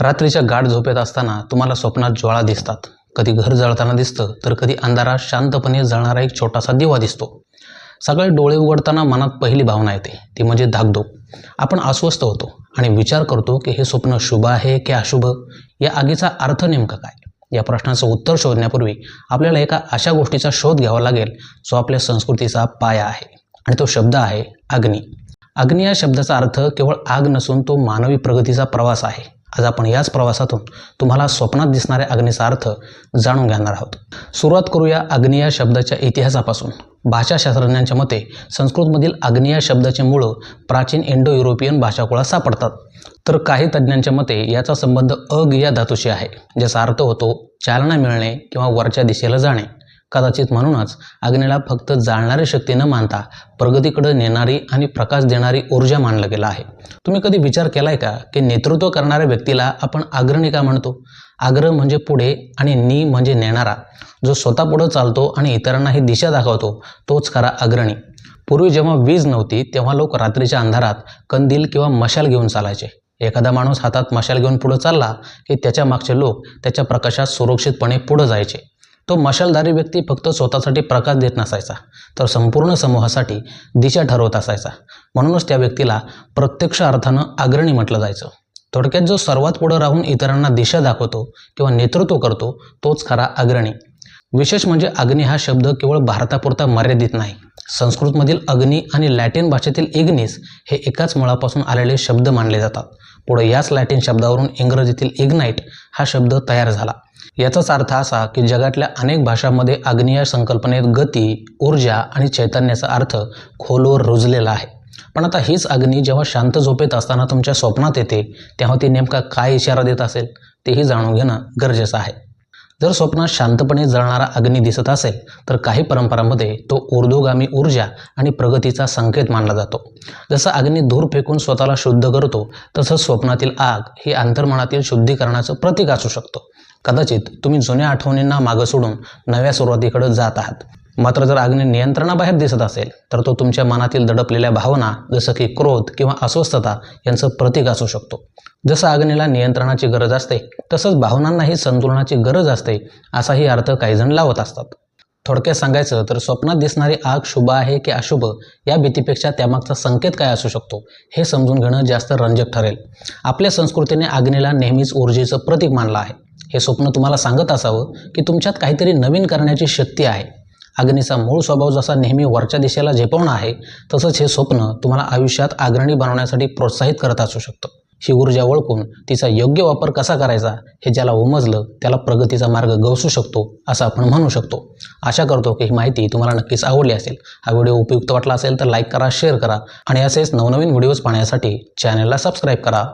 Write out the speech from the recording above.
रात्रीच्या गाढ झोपेत असताना तुम्हाला स्वप्नात ज्वाळा दिसतात. कधी घर जळताना दिसतं तर कधी अंधारात शांतपणे जळणारा एक छोटासा दिवा दिसतो. सकाळी डोळे उघडताना मनात पहिली भावना येते ती म्हणजे धाकधूक. आपण अस्वस्थ होतो आणि विचार करतो की हे स्वप्न शुभ आहे की अशुभ? या आगीचा अर्थ नेमका काय? या प्रश्नाचं उत्तर शोधण्यापूर्वी आपल्याला एका अशा गोष्टीचा शोध घ्यावा लागेल जो आपल्या संस्कृतीचा पाया आहे आणि तो शब्द आहे अग्नी. अग्नी या शब्दाचा अर्थ केवळ आग नसून तो मानवी प्रगतीचा प्रवास आहे. आज आपण याच प्रवासातून तुम्हाला स्वप्नात दिसणाऱ्या अग्नीचा अर्थ जाणून घेणार आहोत. सुरुवात करूया अग्नी या शब्दाच्या इतिहासापासून. भाषाशास्त्रज्ञांच्या मते संस्कृतमधील अग्नी या शब्दाचे मूळ प्राचीन इंडो युरोपियन भाषाकुळात सापडतात. तर काही तज्ज्ञांच्या मते याचा संबंध अग या धातूशी आहे ज्याचा अर्थ होतो चालना मिळणे किंवा वरच्या दिशेला जाणे. कदाचित म्हणूनच अग्नीला फक्त जाळणारी शक्ती न मानता प्रगतीकडे नेणारी आणि प्रकाश देणारी ऊर्जा मानलं गेलं आहे. तुम्ही कधी विचार केलाय का की नेतृत्व करणाऱ्या व्यक्तीला आपण अग्रणी का म्हणतो? आग्रह म्हणजे पुढे आणि नी म्हणजे नेणारा. जो स्वतः पुढं चालतो आणि इतरांना ही दिशा दाखवतो तोच खरा अग्रणी. पूर्वी जेव्हा वीज नव्हती तेव्हा लोक रात्रीच्या अंधारात कंदील किंवा मशाल घेऊन चालायचे. एखादा माणूस हातात मशाल घेऊन पुढं चालला की त्याच्या मागचे लोक त्याच्या प्रकाशात सुरक्षितपणे पुढं जायचे. तो मशालधारी व्यक्ती फक्त स्वतःसाठी प्रकाश देत नसायचा तर संपूर्ण समूहासाठी दिशा ठरवत असायचा. म्हणूनच त्या व्यक्तीला प्रत्यक्ष अर्थानं अग्रणी म्हटलं जायचं. थोडक्यात जो सर्वात पुढं राहून इतरांना दिशा दाखवतो किंवा नेतृत्व करतो तोच खरा अग्रणी. विशेष म्हणजे अग्नी हा शब्द केवळ भारतापुरता मर्यादित नाही. संस्कृतमधील अग्नी आणि लॅटिन भाषेतील इग्निस हे एकाच मुळापासून आलेले शब्द मानले जातात. पुढे याच लॅटिन शब्दावरून इंग्रजीतील इग्नाईट हा शब्द तयार झाला. याचाच अर्थ असा की जगातल्या अनेक भाषांमध्ये अग्नी या संकल्पनेत गती ऊर्जा आणि चैतन्याचा अर्थ खोलवर रुजलेला आहे. पण आता हीच अग्नी जेव्हा शांत झोपेत असताना तुमच्या स्वप्नात येते तेव्हा ती नेमका काय इशारा देत असेल तेही जाणून घेणं गरजेचं आहे. जर स्वप्नात शांतपणे जळणारा अग्नी दिसत असेल तर काही परंपरांमध्ये तो ऊर्ध्वगामी ऊर्जा आणि प्रगतीचा संकेत मानला जातो. जसं अग्नी धूर फेकून स्वतःला शुद्ध करतो तसंच स्वप्नातील आग ही अंतर्मनातील शुद्धीकरणाचं प्रतीक असू शकतो. कदाचित तुम्ही जुन्या आठवणींना मागं सोडून नव्या सुरुवातीकडे जात आहात. मात्र जर अग्नी नियंत्रणाबाहेर दिसत असेल तर तो तुमच्या मनातील दडपलेल्या भावना जसं की क्रोध किंवा अस्वस्थता यांचं प्रतीक असू शकतो. जसं अग्नीला नियंत्रणाची गरज असते तसंच भावनांनाही संतुलनाची गरज असते असाही अर्थ काहीजण लावत असतात. थोडक्यात सांगायचं तर स्वप्नात दिसणारी आग शुभ आहे की अशुभ या भीतीपेक्षा त्यामागचा संकेत काय असू शकतो हे समजून घेणं जास्त रंजक ठरेल. आपल्या संस्कृतीने अग्नीला नेहमीच ऊर्जेचं प्रतीक मानलं आहे. हे स्वप्न तुम्हाला सांगत असावं की तुमच्यात काहीतरी नवीन करण्याची शक्ती आहे. अग्नीचा मूळ स्वभाव जसा नेहमी वरच्या दिशेला झेपवणं आहे तसंच हे स्वप्न तुम्हाला आयुष्यात अग्रणी बनवण्यासाठी प्रोत्साहित करत असू शकतं. ही ऊर्जा ओळखून तिचा योग्य वापर कसा करायचा हे ज्याला उमजलं त्याला प्रगतीचा मार्ग गवसू शकतो असं आपण म्हणू शकतो. आशा करतो की ही माहिती तुम्हाला नक्कीच आवडली असेल. हा व्हिडिओ उपयुक्त वाटला असेल तर लाईक करा शेअर करा आणि असेच नवनवीन व्हिडिओज पाहण्यासाठी चॅनलला सबस्क्राईब करा.